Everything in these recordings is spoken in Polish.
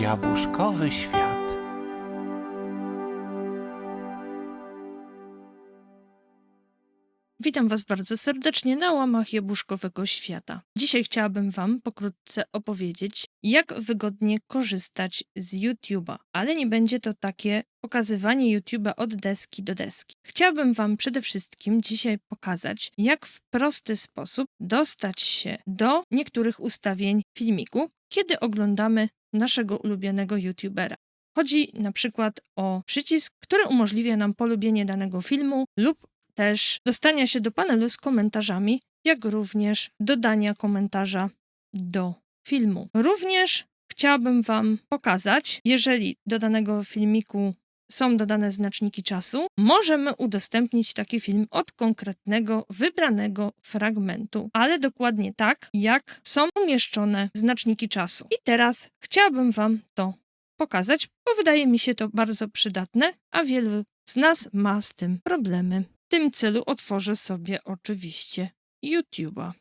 Jabłuszkowy świat. Witam Was bardzo serdecznie na łamach Jabłuszkowego Świata. Dzisiaj chciałabym Wam pokrótce opowiedzieć, jak wygodnie korzystać z YouTube'a, ale nie będzie to takie pokazywanie YouTube'a od deski do deski. Chciałabym Wam przede wszystkim dzisiaj pokazać, jak w prosty sposób dostać się do niektórych ustawień filmiku, kiedy oglądamy naszego ulubionego YouTubera. Chodzi na przykład o przycisk, który umożliwia nam polubienie danego filmu lub też dostania się do panelu z komentarzami, jak również dodania komentarza do filmu. Również chciałabym Wam pokazać, jeżeli do danego filmiku są dodane znaczniki czasu, możemy udostępnić taki film od konkretnego, wybranego fragmentu, ale dokładnie tak, jak są umieszczone znaczniki czasu. I teraz chciałabym Wam to pokazać, bo wydaje mi się to bardzo przydatne, a wielu z nas ma z tym problemy. W tym celu otworzę sobie oczywiście YouTube'a.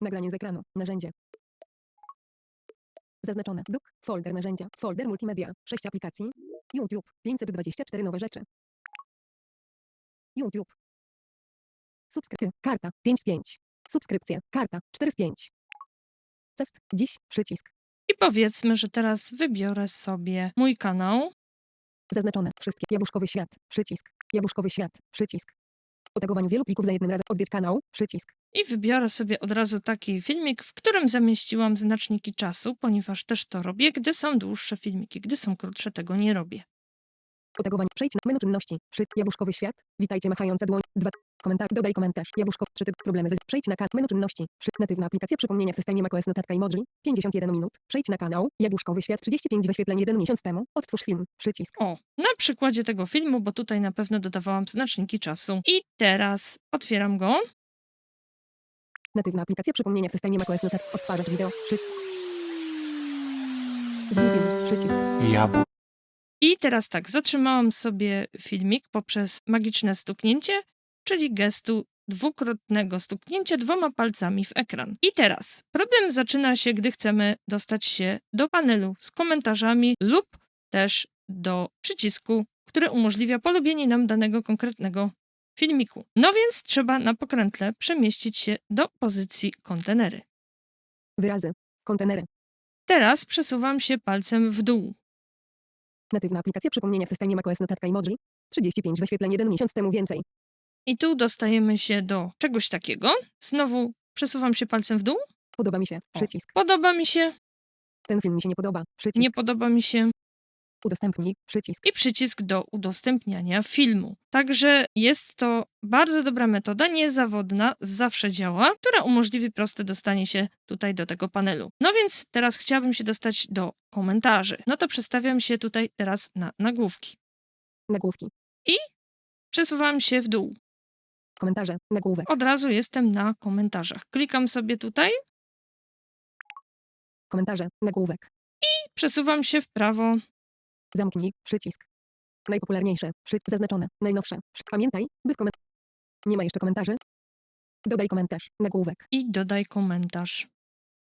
Nagranie z ekranu. Narzędzie. Zaznaczone. Duk. Folder narzędzia. Folder multimedia. 6 aplikacji. YouTube. 524 nowe rzeczy. YouTube. Subskrypcja. Karta. 5 z 5. Subskrypcja. Karta. 4 z 5. Test. Dziś. Przycisk. I powiedzmy, że teraz wybiorę sobie mój kanał. Zaznaczone. Wszystkie. Jabłuszkowy świat. Przycisk. Jabłuszkowy świat. Przycisk. O wielu plików za jednym razem. Odwiedź kanał. Przycisk. I wybiorę sobie od razu taki filmik, w którym zamieściłam znaczniki czasu, ponieważ też to robię, gdy są dłuższe filmiki. Gdy są krótsze, tego nie robię. Otagowanie. Przejdź na menu czynności. Przy Jabłuszkowy świat. Witajcie machająca dłoń. 2. Komentarz. Dodaj komentarz. Jabłuszko. 3. Tyg. Problemy ze. Przejdź na kart. Menu czynności. Przy natywna aplikacja przypomnienia w systemie macOS notatka emoji. 51 minut. Przejdź na kanał. Jabłuszkowy świat 35 wyświetleń 1 miesiąc temu. Odtwórz film. Przycisk. O, na przykładzie tego filmu, bo tutaj na pewno dodawałam znaczniki czasu. I teraz otwieram go. Natywna aplikacja przypomnienia w systemie macOS notat. Odtwarzacz wideo. Przy. Zmień film. Przycisk. Jabł... I teraz tak, zatrzymałam sobie filmik poprzez magiczne stuknięcie, czyli gestu dwukrotnego stuknięcia dwoma palcami w ekran. I teraz problem zaczyna się, gdy chcemy dostać się do panelu z komentarzami lub też do przycisku, który umożliwia polubienie nam danego konkretnego filmiku. No więc trzeba na pokrętle przemieścić się do pozycji kontenery. Wyrazy. Kontenery. Teraz przesuwam się palcem w dół. Natywna aplikacja przypomnienia w systemie macOS notatka emoji. 35 wyświetleń 1 miesiąc temu więcej. I tu dostajemy się do czegoś takiego. Znowu przesuwam się palcem w dół. Podoba mi się. Przycisk. Podoba mi się, Ten film mi się nie podoba. Przycisk. nie podoba mi się. Udostępnij. Przycisk. I przycisk do udostępniania filmu. Także jest to bardzo dobra metoda, niezawodna, zawsze działa, która umożliwi proste dostanie się tutaj do tego panelu. No więc teraz chciałabym się dostać do komentarzy. No to przestawiam się tutaj teraz na nagłówki. Nagłówki. Przesuwam się w dół. Komentarze. Nagłówek. Od razu jestem na komentarzach. Klikam sobie tutaj, Komentarze. Nagłówek. przesuwam się w prawo. Zamknij. Przycisk. Najpopularniejsze. Przycisk zaznaczone. Najnowsze. Pamiętaj, by w koment... Nie ma jeszcze komentarzy? Dodaj komentarz. Nagłówek. i dodaj komentarz.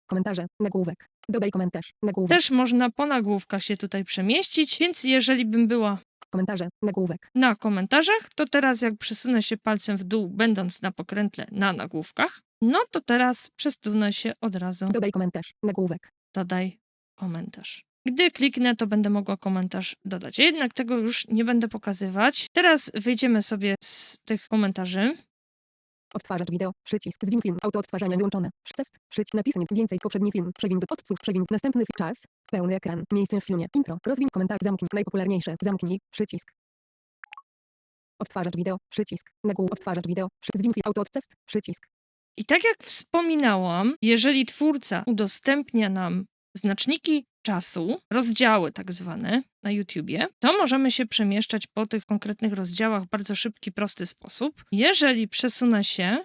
Komentarze. Nagłówek. Dodaj komentarz. Nagłówek. Też można po nagłówkach się tutaj przemieścić, więc jeżeli bym była Komentarze. Nagłówek. na komentarzach, to teraz jak przesunę się palcem w dół, będąc na pokrętle na nagłówkach, no to teraz przesunę się od razu Dodaj komentarz. Nagłówek. dodaj komentarz. Gdy kliknę, to będę mogła komentarz dodać. Jednak tego już nie będę pokazywać. Teraz wyjdziemy sobie z tych komentarzy. Odtwarzacz wideo. Przycisk. Zwin film. Auto odtwarzania wyłączone. Test. Przycisk. Napisanie. Więcej. Poprzedni film. Przewiń do odtwórz. Przewiń. Następny film. Czas. Pełny ekran. Miejsce w filmie. Intro. Rozwiń komentarz. Zamknij. Najpopularniejsze. Zamknij. Przycisk. Odtwarzacz wideo. Przycisk. Nagłówek. Odtwarzacz wideo. Zwin film. Auto test. Przycisk. I tak jak wspominałam, jeżeli twórca udostępnia nam znaczniki czasu, rozdziały tak zwane na YouTubie, to możemy się przemieszczać po tych konkretnych rozdziałach w bardzo szybki, prosty sposób. Jeżeli przesunę się,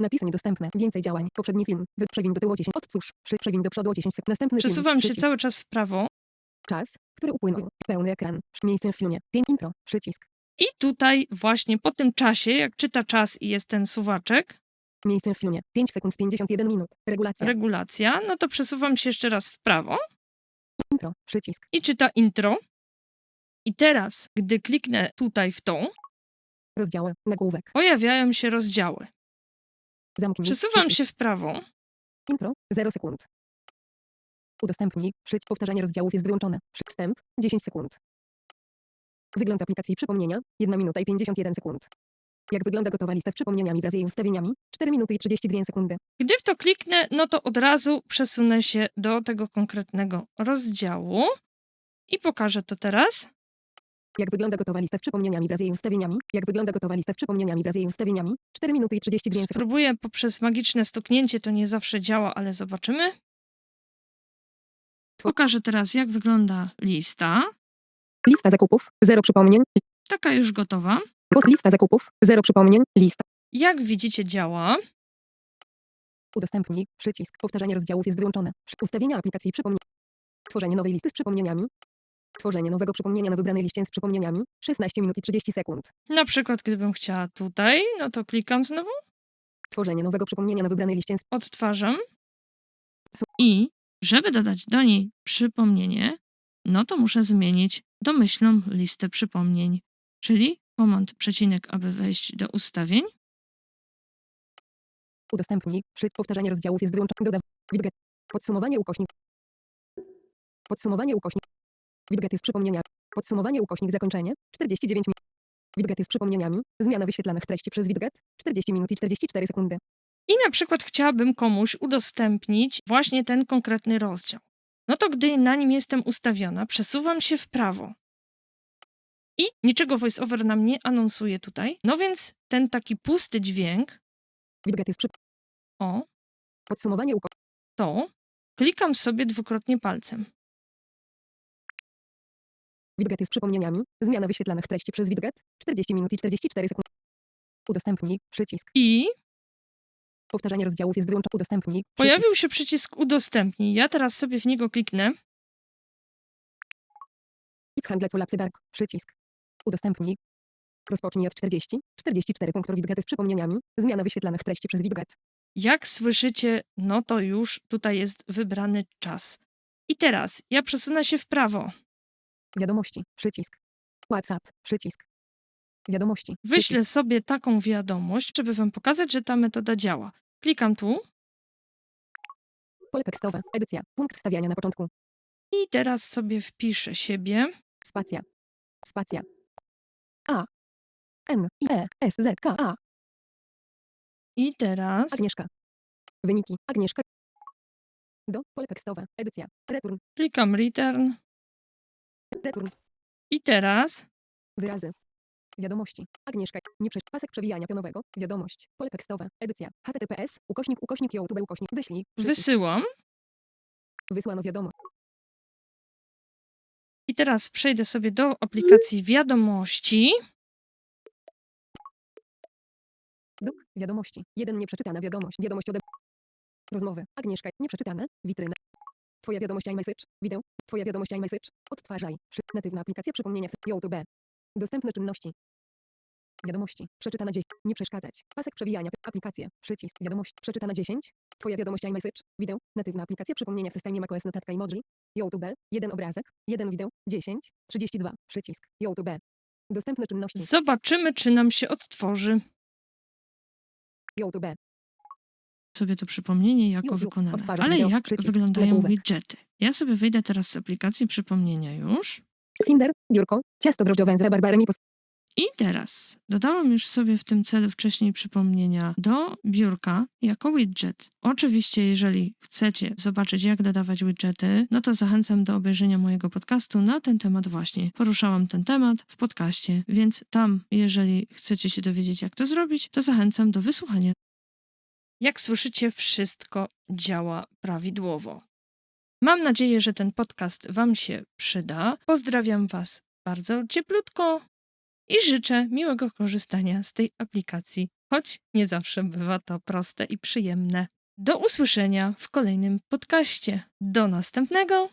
Napisy niedostępne. Więcej działań. Poprzedni film. Wy... Przewiń do tyłu 10. Odtwórz. Przy... Przewiń do przodu o 10 sekund. Następny przesuwam film. się Przycisk. cały czas w prawo Czas, który upłynął. Pełny ekran. Miejsce w filmie. 5 intro. Przycisk. i tutaj właśnie po tym czasie, jak czyta czas i jest ten suwaczek, Miejsce w filmie. 5 sekund z 51 minut. Regulacja. regulacja, no to przesuwam się jeszcze raz w prawo Intro. Przycisk. i czyta intro. I teraz, gdy kliknę tutaj w to, Rozdziały. Nagłówek. pojawiają się rozdziały. Zamknij. Przesuwam przycisk. się w prawo. Intro. 0 sekund. Udostępnij. Przycisk powtarzanie rozdziałów jest wyłączone. Wstęp. 10 sekund. Wygląd aplikacji przypomnienia. 1 minuta i 51 sekund. Jak wygląda gotowa lista z przypomnieniami wraz z jej ustawieniami? 4 minuty i 32 sekundy. Gdy w to kliknę, no to od razu przesunę się do tego konkretnego rozdziału i pokażę to teraz. Jak wygląda gotowa lista z przypomnieniami wraz z jej ustawieniami? Jak wygląda gotowa lista z przypomnieniami wraz z jej ustawieniami? 4 minuty i 32 sekundy. Spróbuję poprzez magiczne stuknięcie, to nie zawsze działa, ale zobaczymy. Pokażę teraz, jak wygląda lista. Lista zakupów. 0 przypomnień. Taka już gotowa. Lista zakupów. 0 przypomnień. Lista. Jak widzicie, działa. Udostępnij. Przycisk. Powtarzanie rozdziałów jest wyłączone. Ustawienia aplikacji przypomnień. Tworzenie nowej listy z przypomnieniami. Tworzenie nowego przypomnienia na wybranej liście z przypomnieniami. 16 minut i 30 sekund. Na przykład, gdybym chciała tutaj, no to klikam znowu, Tworzenie nowego przypomnienia na wybranej liście z odtwarzam. I żeby dodać do niej przypomnienie, no to muszę zmienić domyślną listę przypomnień, czyli komand przecinek, aby wejść do ustawień. Udostępnij. Przy powtarzanie rozdziałów jest wyłączone. Dodaw. Widget. Podsumowanie ukośnik. Podsumowanie ukośnik. Widgety z przypomnienia. Podsumowanie ukośnik zakończenie. 49 minut. Widgety z przypomnieniami. Zmiana wyświetlanych treści przez widget. 40 minut i 44 sekundy. I na przykład chciałabym komuś udostępnić właśnie ten konkretny rozdział. No to gdy na nim jestem ustawiona, przesuwam się w prawo. I niczego VoiceOver nam nie anonsuje tutaj. No więc ten taki pusty dźwięk, Widgety z przy... o, Podsumowanie ukośnik. to klikam sobie dwukrotnie palcem. Widgety z przypomnieniami. Zmiana wyświetlanych treści przez widget. 40 minut i 44 sekundy. Udostępnij. Przycisk. I Powtarzanie rozdziałów jest wyłączone. Udostępnij. Przycisk. pojawił się przycisk udostępnij. Ja teraz sobie w niego kliknę. Idź handle lapsy dark. Przycisk. Udostępnij. Rozpocznij od 40. 44 punktów widgety z przypomnieniami. Zmiana wyświetlanych treści przez widget. Jak słyszycie, no to już tutaj jest wybrany czas. I teraz ja przesunę się w prawo. Wiadomości. Przycisk. WhatsApp. Przycisk. Wiadomości. Wyślę sobie taką wiadomość, żeby wam pokazać, że ta metoda działa. Klikam tu Pole tekstowe. Edycja. Punkt wstawiania na początku. i teraz sobie wpiszę siebie. Spacja. Spacja. A. N. I. E. S. Z. K. A. I teraz Agnieszka. Wyniki. Agnieszka. Do. Pole tekstowe. Edycja. Return. klikam return. Return. I teraz Wyrazy. Wiadomości. Agnieszka. Nie przecież. Pasek przewijania pionowego. Wiadomość. Pole tekstowe. Edycja. HTTPS. Ukośnik. Ukośnik. YouTube. Ukośnik. Wyślij. Przycisk. wysyłam. Wysłano wiadomość. I teraz przejdę sobie do aplikacji wiadomości. Duk. Wiadomości. Jeden nieprzeczytana wiadomość. Wiadomość ode... Rozmowy. Agnieszka. Nieprzeczytane. Witryna. Twoja wiadomość iMessage. Wideo. Twoja wiadomość iMessage. Odtwarzaj. Natywna aplikacja przypomnienia. YouTube. Dostępne czynności. Wiadomości. Przeczytana 10. Nie przeszkadzać. Pasek przewijania. Aplikacje. Przycisk. Wiadomość. Przeczytana 10. Twoja wiadomość iMessage. Wideo. Natywna aplikacja przypomnienia w systemie macOS notatka emoji. YouTube. Jeden obrazek. Jeden wideo. 10. 32. Przycisk. YouTube. Dostępne czynności. Zobaczymy, czy nam się odtworzy YouTube. sobie to przypomnienie jako YouTube. wykonane. Ale wideo. jak Przycisk. wyglądają Nagłówek. widgety? Ja sobie wyjdę teraz z aplikacji przypomnienia już. Finder. Biurko. Ciasto drożdżowe z rabarbarem i pos... I teraz dodałam już sobie w tym celu wcześniej przypomnienia do biurka jako widget. Oczywiście, jeżeli chcecie zobaczyć, jak dodawać widgety, no to zachęcam do obejrzenia mojego podcastu na ten temat właśnie. Poruszałam ten temat w podcaście, więc tam, jeżeli chcecie się dowiedzieć, jak to zrobić, to zachęcam do wysłuchania. Jak słyszycie, wszystko działa prawidłowo. Mam nadzieję, że ten podcast Wam się przyda. Pozdrawiam Was bardzo cieplutko i życzę miłego korzystania z tej aplikacji, choć nie zawsze bywa to proste i przyjemne. Do usłyszenia w kolejnym podcaście. Do następnego!